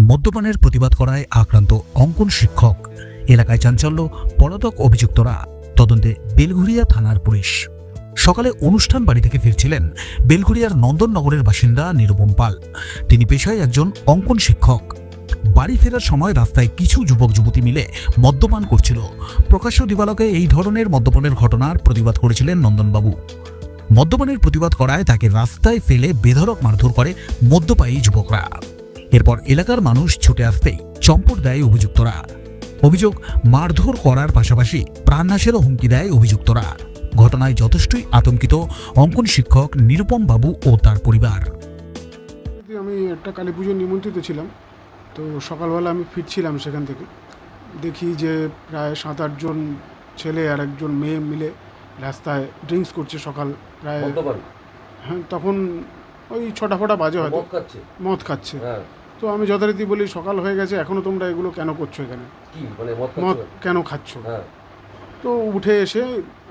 মদ্যপানের প্রতিবাদ করায় আক্রান্ত অঙ্কন শিক্ষক। এলাকায় চাঞ্চল্য, পলাতক অভিযুক্তরা। তদন্তে বেলঘুরিয়া থানার পুলিশ। সকালে অনুষ্ঠান বাড়ি থেকে ফিরছিলেন বেলঘুরিয়ার নন্দননগরের বাসিন্দা নিরুপম পাল। তিনি পেশায় একজন অঙ্কন শিক্ষক। বাড়ি ফেরার সময় রাস্তায় কিছু যুবক, যুবতী মিলে মদ্যপান করছিল। প্রকাশ্য দিবালকে এই ধরনের মদ্যপানের ঘটনার প্রতিবাদ করেছিলেন নন্দনবাবু। মদ্যপানের প্রতিবাদ করায় তাকে রাস্তায় ফেলে বেধড়ক মারধর করে মদ্যপায়ী যুবকরা। এরপর এলাকার মানুষ ছুটে আসতেই চম্পট দেয় অভিযুক্তরা। অভিযোগ মারধর করার পাশাপাশি প্রাণনাশেরও হুমকি দেয় অভিযুক্তরা। ঘটনায় যথেষ্টই আতঙ্কিত অঙ্কন শিক্ষক নিরুপম বাবু ও তার পরিবার। যদি আমি একটা কালী পুজোর নিমন্ত্রিত ছিলাম তো সকালবেলা আমি ফিরছিলাম সেখান থেকে। দেখি যে প্রায় সাত আটজন ছেলে আর একজন মেয়ে মিলে রাস্তায় ড্রিঙ্কস করছে সকাল প্রায় হ্যাঁ তখন ওই ছটা ফটা বাজে হয়তো। মদ খাচ্ছে? মদ খাচ্ছে। হ্যাঁ। তো আমি যথারীতি বলি সকাল হয়ে গেছে এখনও তোমরা এগুলো কেন করছ এখানে? মদ কেন খাচ্ছ? হ্যাঁ। তো উঠে এসে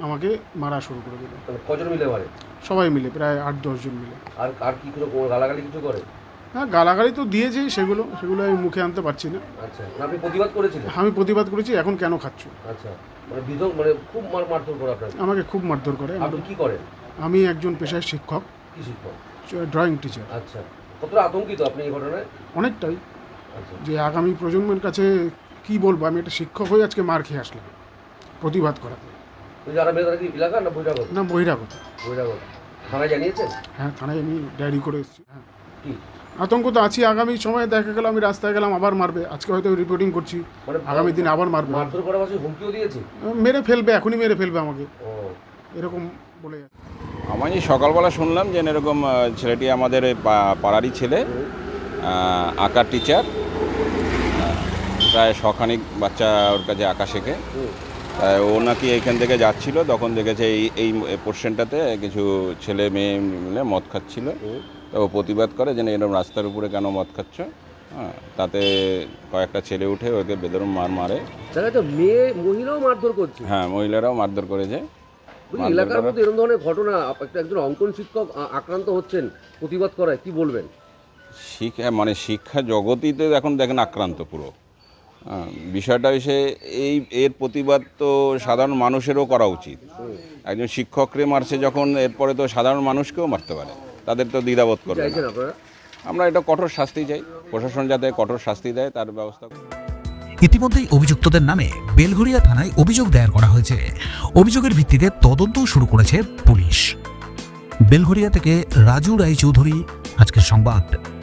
আমাকে মারা শুরু করে দিল। কজন মিলে মারে? সবাই মিলে প্রায় আট দশজন মিলে। আর আর কি কোনো গালাগালি কিছু করে? হ্যাঁ গালাগালি তো দিয়েছেই সেগুলো সেগুলো আমি মুখে আনতে পারছি না। আচ্ছা আপনি প্রতিবাদ করেছিলেন? আমি প্রতিবাদ করেছি এখন কেন খাচ্ছ? আচ্ছা মানে বিধক মানে খুব মারধর করে আপনাকে? আমাকে খুব মারধর করে। আপনি কি করেন? আমি একজন পেশায় শিক্ষক কি শিক্ষক? Drawing teacher. আচ্ছা। কতটা আতঙ্কিত আপনি এই ঘটনায়? অনেকটাই। আচ্ছা। যে আগামী প্রজন্মের কাছে কি বলব আমি একটা শিক্ষক হয়ে আজকে মার খেয়ে আসলাম প্রতিবাদ করাতে ওই যারা মেয়ে তারা কি এলাকা না বহিরাগত? বৈরাগত থানায় জানিয়েছেন? হ্যাঁ থানায় আমি ডায়েরি করে এসেছি হ্যাঁ। কি? আতঙ্ক তো আছি আগামী সময়ে দেখা গেল আমি রাস্তায় গেলাম আবার মারবে। আজকে হয়তো রিপোর্টিং করছি মানে আগামী দিন আবার মারবে। মারধর করার হুমকিও দিয়েছে? মেরে ফেলবে এখনই মেরে ফেলবে আমাকে। এরকম বলে যাচ্ছে। আমি সকালবেলা শুনলাম যে এরকম ছেলেটি আমাদের পাড়ারই ছেলে আঁকার টিচার প্রায় শখানিক বাচ্চা ওর কাছে আঁকা শেখে। ও নাকি এইখান থেকে যাচ্ছিল তখন দেখেছে এই এই পোর্শনটাতে কিছু ছেলে মেয়ে মিলে মদ খাচ্ছিল। তো ও প্রতিবাদ করে যে এরকম রাস্তার উপরে কেন মদ খাচ্ছ? হ্যাঁ তাতে কয়েকটা ছেলে উঠে ওকে বেদরম মার মারে। দেখা যাচ্ছে মেয়ে মহিলাও মারধর করছে। হ্যাঁ মহিলারাও মারধর করেছে। এলাকার মধ্যে এরকম ধরনের ঘটনা একজন অঙ্কন শিক্ষক আক্রান্ত হচ্ছেন প্রতিবাদ করায় কি বলবেন? শিক্ষা মানে শিক্ষা জগতই তো এখন দেখেন আক্রান্ত পুরো। বিষয়টা হচ্ছে এই এর প্রতিবাদ তো সাধারণ মানুষেরও করা উচিত। একজন শিক্ষকরে মারছে যখন এরপরে তো সাধারণ মানুষকেও মারতে পারে। তাদের তো দ্বিধাবোধ করবে আমরা এটা কঠোর শাস্তি চাই। প্রশাসন যাতে কঠোর শাস্তি দেয় তার ব্যবস্থা করে। ইতিমধ্যেই অভিযুক্তদের নামে বেলঘরিয়া থানায় অভিযোগ দায়ের করা হয়েছে। অভিযোগের ভিত্তিতে তদন্ত শুরু করেছে পুলিশ। বেলঘরিয়া থেকে রাজু রায়চৌধুরী, আজকের সংবাদ।